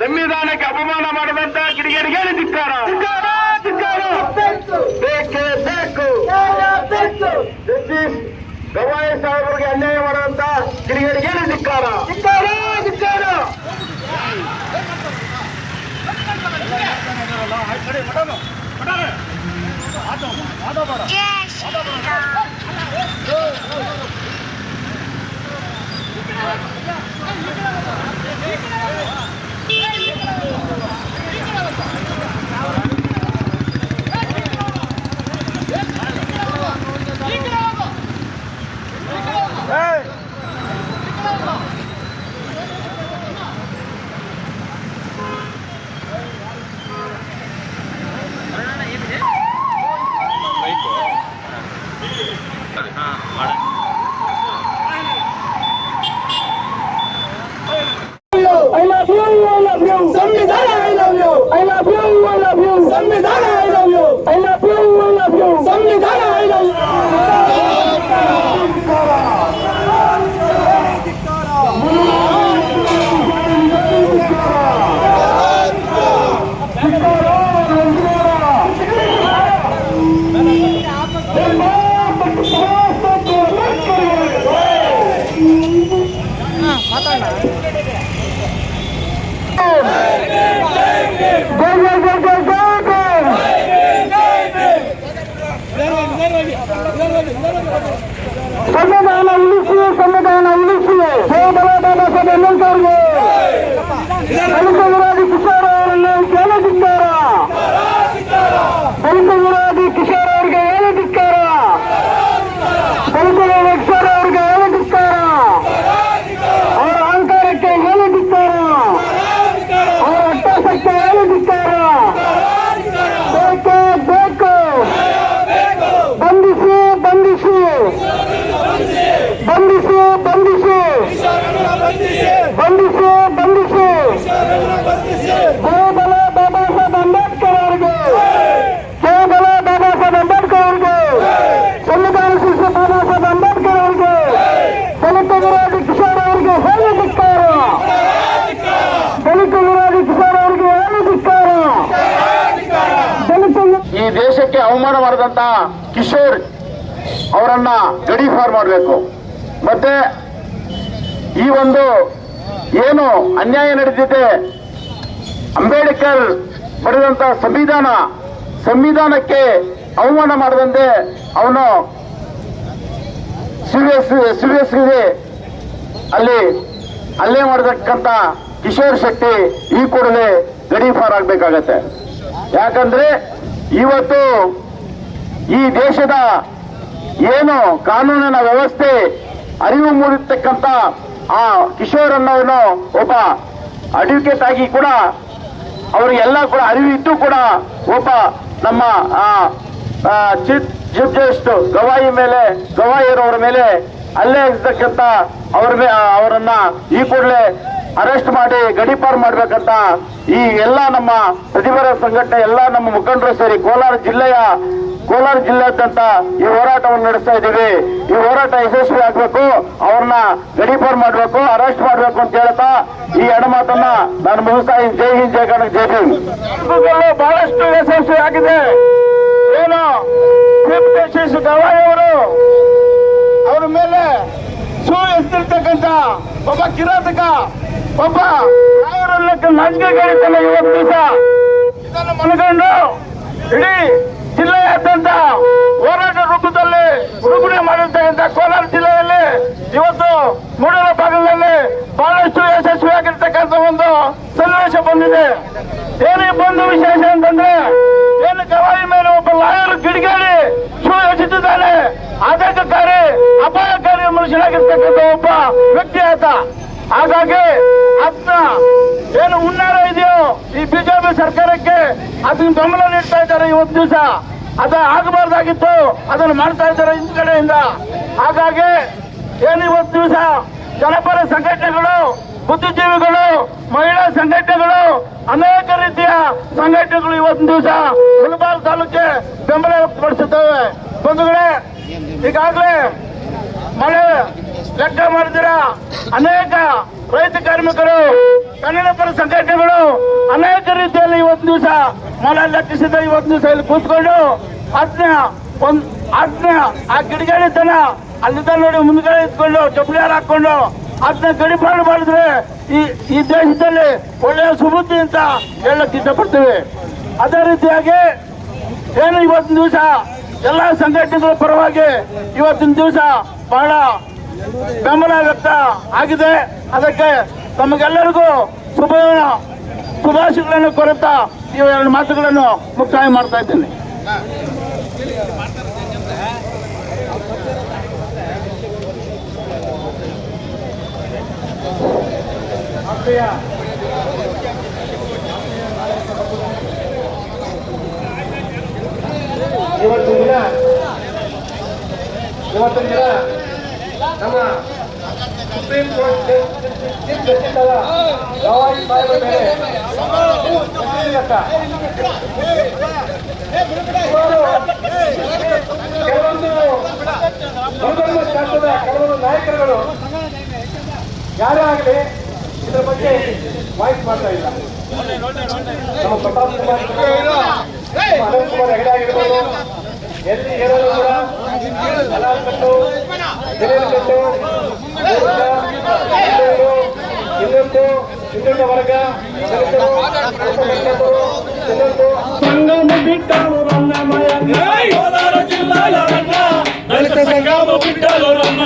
ಸಂವಿಧಾನಕ್ಕೆ ಅಪಮಾನ ಮಾಡದಂತ ಕಿಡಿಗೇಡಿಗೆ ಧಿಕ್ಕಾರ ಬೇಕೇ ಬೇಕು. ಜಸ್ಟಿಸ್ ಗವಾಯಿ ಸಾಹೇಬರಿಗೆ ಅನ್ಯಾಯ ಮಾಡುವಂತ ಕಿಡಿಗೇಡಿಗೆ ಧಿಕ್ಕಾರ ಜೈ Thank you. संविधान उलिसिए संविधान उलिसिए जय बाबा बाबा साहेब अम्बेडकर ಮಾಡಿದಂತ ಕಿಶೋರ್ ಅವರನ್ನ ಗಡೀಫಾರ್ ಮಾಡಬೇಕು. ಮತ್ತೆ ಈ ಒಂದು ಏನು ಅನ್ಯಾಯ ನಡೆದಿದೆ, ಅಂಬೇಡ್ಕರ್ ಬರೆದಂತ ಸಂವಿಧಾನ, ಸಂವಿಧಾನಕ್ಕೆ ಅವಮಾನ ಮಾಡದಂತೆ ಅವನು ಸಿವಿಎಸ್ಗೆ ಅಲ್ಲಿ ಅಲ್ಲೇ ಮಾಡತಕ್ಕಂತ ಕಿಶೋರ್ ಶೆಟ್ಟಿ ಈ ಕೂಡಲೇ ಗಡೀಫಾರ್ ಆಗ್ಬೇಕಾಗತ್ತೆ. ಯಾಕಂದ್ರೆ ಇವತ್ತು ಈ ದೇಶದ ಏನು ಕಾನೂನಿನ ವ್ಯವಸ್ಥೆ ಅರಿವು ಮೂಡಿರ್ತಕ್ಕಂಥ ಆ ಕಿಶೋರ್ ಅನ್ನೋನು ಒಬ್ಬ ಅಡ್ವೊಕೇಟ್ ಆಗಿ ಕೂಡ ಅವರಿಗೆಲ್ಲ ಕೂಡ ಅರಿವು ಇದ್ದು ಕೂಡ ಒಬ್ಬ ನಮ್ಮ ಚೀಫ್ ಚೀಫ್ ಜಸ್ಟಿಸ್ ಗವಾಯಿ ಮೇಲೆ ಗವಾಯಿರೋರ ಮೇಲೆ ಅಲ್ಲೇ ಇರ್ತಕ್ಕಂಥ ಅವ್ರ ಅವರನ್ನ ಈ ಕೂಡಲೇ ಅರೆಸ್ಟ್ ಮಾಡಿ ಗಡಿಪಾರು ಮಾಡ್ಬೇಕಂತ ಈ ಎಲ್ಲ ನಮ್ಮ ಪ್ರತಿಭರ ಸಂಘಟನೆ ಎಲ್ಲ ನಮ್ಮ ಮುಖಂಡರು ಸೇರಿ ಕೋಲಾರ ಜಿಲ್ಲೆಯ ಕೋಲಾರ ಜಿಲ್ಲಾದ್ಯಂತ ಈ ಹೋರಾಟವನ್ನು ನಡೆಸ್ತಾ ಇದ್ದೀವಿ. ಈ ಹೋರಾಟ ಯಶಸ್ವಿ ಆಗ್ಬೇಕು. ಅವ್ರನ್ನ ಗಡಿಪಾರ್ ಮಾಡಬೇಕು ಅರೆಸ್ಟ್ ಮಾಡಬೇಕು ಅಂತ ಹೇಳ್ತಾ ಈ ಎಡಮಾತನ್ನ ನಾನು ಮುಗಿಸ್ತಾ ಇದ್ದೀನಿ. ಜೈ ಹಿಂದ್, ಜೈ ಕನ್ನಡ ಜೈ ಹಿಂದ್ ಬಹಳಷ್ಟು ಯಶಸ್ವಿ ಆಗಿದೆ. ಏನು? ಅವರು ಅವರ ಮೇಲೆ ಸೂ ಎಸ್ತಿರ್ತಕ್ಕಂಥ ಒಬ್ಬ ಕಿರಾತಕ, ಒಬ್ಬ ನಾಯರಲ್ಲಕ್ಕೆ ನಾಚಿಕೆಗಳಿದ್ದಲ್ಲ ಇವತ್ತು ದಿವಸ ಇದನ್ನು ಮನಗಂಡು ಇಡೀ ಜಿಲ್ಲೆಯಾದ್ಯಂತ ಹೋರಾಟ ರೂಪದಲ್ಲಿ ಉಡುಪಣೆ ಮಾಡಿರ್ತಕ್ಕಂಥ ಕೋಲಾರ ಜಿಲ್ಲೆಯಲ್ಲಿ ಇವತ್ತು ಮೂಡಲ ಭಾಗದಲ್ಲಿ ಬಹಳಷ್ಟು ಯಶಸ್ವಿಯಾಗಿರ್ತಕ್ಕಂಥ ಒಂದು ಸನ್ನಿವೇಶ ಬಂದಿದೆ. ಏನೇ ಬಂದು ವಿಶೇಷ ಅಂತಂದ್ರೆ, ಏನು ಗವಾಯಿ ಮೇಲೆ ಒಬ್ಬ ಲಾಯರ್ ಕಿಡಿಗೇಡಿ ಶೂ ಎಸೆದಿದ್ದಾನೆ ಆತಂಕಕಾರಿ ಅಪಾಯಕಾರಿ ಮನುಷ್ಯನಾಗಿರ್ತಕ್ಕಂಥ ಒಬ್ಬ ವ್ಯಕ್ತಿ ಆತ. ಹಾಗಾಗಿ ಅದನ್ನ ಏನು ಹುನ್ನಾರ ಇದೆಯೋ ಈ ಬಿಜೆಪಿ ಸರ್ಕಾರಕ್ಕೆ ಅದನ್ನ ಬೆಂಬಲ ನೀಡ್ತಾ ಇದ್ದಾರೆ ಇವತ್ತು ದಿವಸ. ಅದ ಆಗಬಾರ್ದಾಗಿತ್ತು, ಅದನ್ನು ಮಾಡ್ತಾ ಇದ್ದಾರೆ ಹಿಂದ್ಗಡೆಯಿಂದ ಹಾಗಾಗಿ ಏನು ಇವತ್ತು ದಿವಸ ಜನಪರ ಸಂಘಟನೆಗಳು, ಬುದ್ಧಿಜೀವಿಗಳು, ಮಹಿಳಾ ಸಂಘಟನೆಗಳು, ಅನೇಕ ರೀತಿಯ ಸಂಘಟನೆಗಳು ಇವತ್ತು ದಿವಸ ಮುಳಬಾಲ್ ತಾಲೂಕಿಗೆ ಬೆಂಬಲ ವ್ಯಕ್ತಪಡಿಸುತ್ತವೆ. ಬಂಧುಗಳೇ, ಈಗಾಗಲೇ ಮಳೆ ಲೆಕ್ಕ ಮಾಡಿದಿರ ಅನೇಕ ರೈತ ಕಾರ್ಮಿಕರು ಕನ್ನಡ ಪರ ಸಂಘಟನೆಗಳು ಅನೇಕ ರೀತಿಯಲ್ಲಿ ಇವತ್ತು ದಿವಸ ಮೊಲ ಲೆಕ್ಕಿಸಿದ ಇವತ್ತು ದಿವಸ ಇಲ್ಲಿ ಕೂತ್ಕೊಂಡು ಅದನ್ನ ಒಂದ್ ಅದನ್ನ ಆ ಗಿಡಗಾಡಿತನ ಅಲ್ಲಿದ್ದ ನೋಡಿ ಮುಂದ್ಗಡೆ ಇದ್ಕೊಂಡು ಚಪ್ಪಲಿಯಾರ ಹಾಕೊಂಡು ಅದನ್ನ ಗಡಿಪಾಡು ಮಾಡಿದ್ರೆ ಈ ಈ ದೇಶದಲ್ಲಿ ಒಳ್ಳೆಯ ಸುಬುದ್ಧಿ ಅಂತ ಹೇಳಕ್ ಇಷ್ಟಪಡ್ತೀವಿ. ಅದೇ ರೀತಿಯಾಗಿ ಏನು ಇವತ್ತಿನ ದಿವಸ ಎಲ್ಲ ಸಂಘಟನೆಗಳ ಪರವಾಗಿ ಇವತ್ತಿನ ದಿವಸ ಬಹಳ ಬೆಂಬಲ ವ್ಯಕ್ತ ಆಗಿದೆ. ಅದಕ್ಕೆ ತಮಗೆಲ್ಲರಿಗೂ ಶುಭ ಶುಭಾಶಯಗಳನ್ನು ಕೋರುತ್ತಾ ಈ ಎರಡು ಮಾತುಗಳನ್ನು ಮುಕ್ತಾಯ ಮಾಡ್ತಾ ಇದ್ದೇನೆ. ಇವತ್ತು ದಿನ, ಇವತ್ತಿನ ದಿನ ನಮ್ಮ ಸುಪ್ರೀಂ ಕೋರ್ಟ್ ಚೀಫ್ ಜಸ್ಟಿಸ್ ಅವರ ಗವಾಯಿ ಸಾಹೇಬರ ಮೇಲೆ ಕೆಲವೊಂದು ದುರ್ಗಮ ಶಾಸ್ತ್ರದ ಕೆಲವೊಂದು ನಾಯಕರುಗಳು ಯಾರೇ ಆಗಲಿ ಇದರ ಬಗ್ಗೆ ಮಾಹಿತಿ ಮಾಡ್ತಾ ಇಲ್ಲ ನಮ್ಮ ಪ್ರತಾಪ್ ಕುಮಾರ್ ಹೆಗಡೆ ಆಗಿರ್ಬೋದು ಎಲ್ಲಿ ಹೇಳಲು ಕೂಡ సంగము బిడ్డలు రన్నమయ్య గోదావరి జిల్లాలో రన్న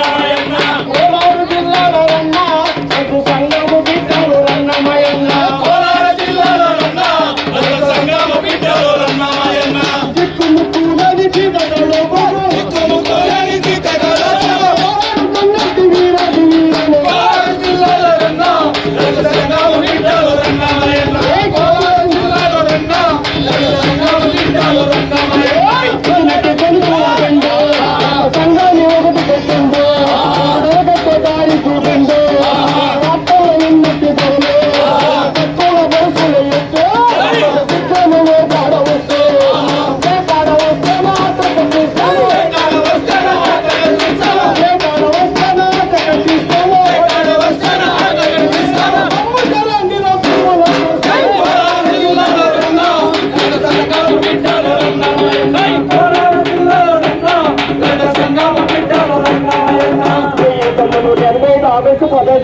పదవి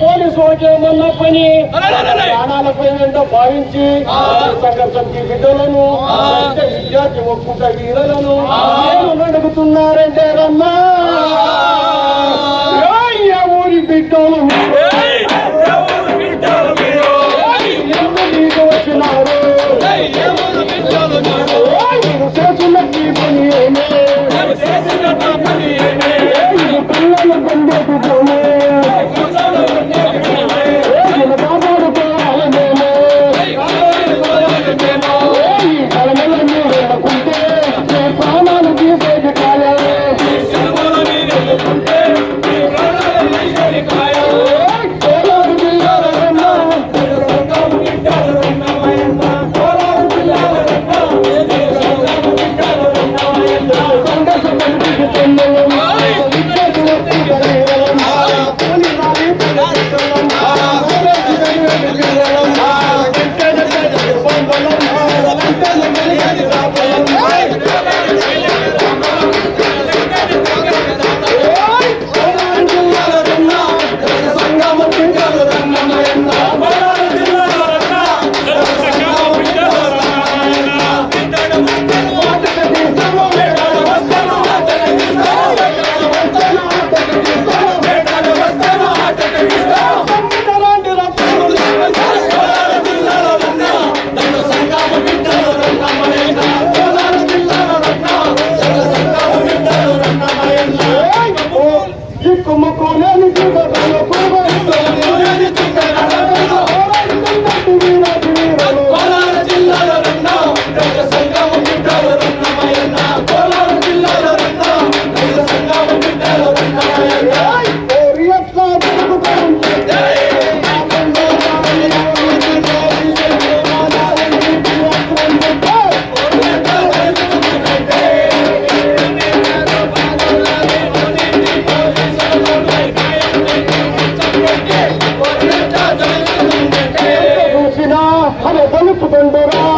పోలీసు పని ప్రాణాలపై భావించి సంఘం బిడ్డలను విద్యార్థి ఒక్కుంట వీరులను ఏమన్నా అడుగుతున్నారంటే రమ్మా বন্ধুরা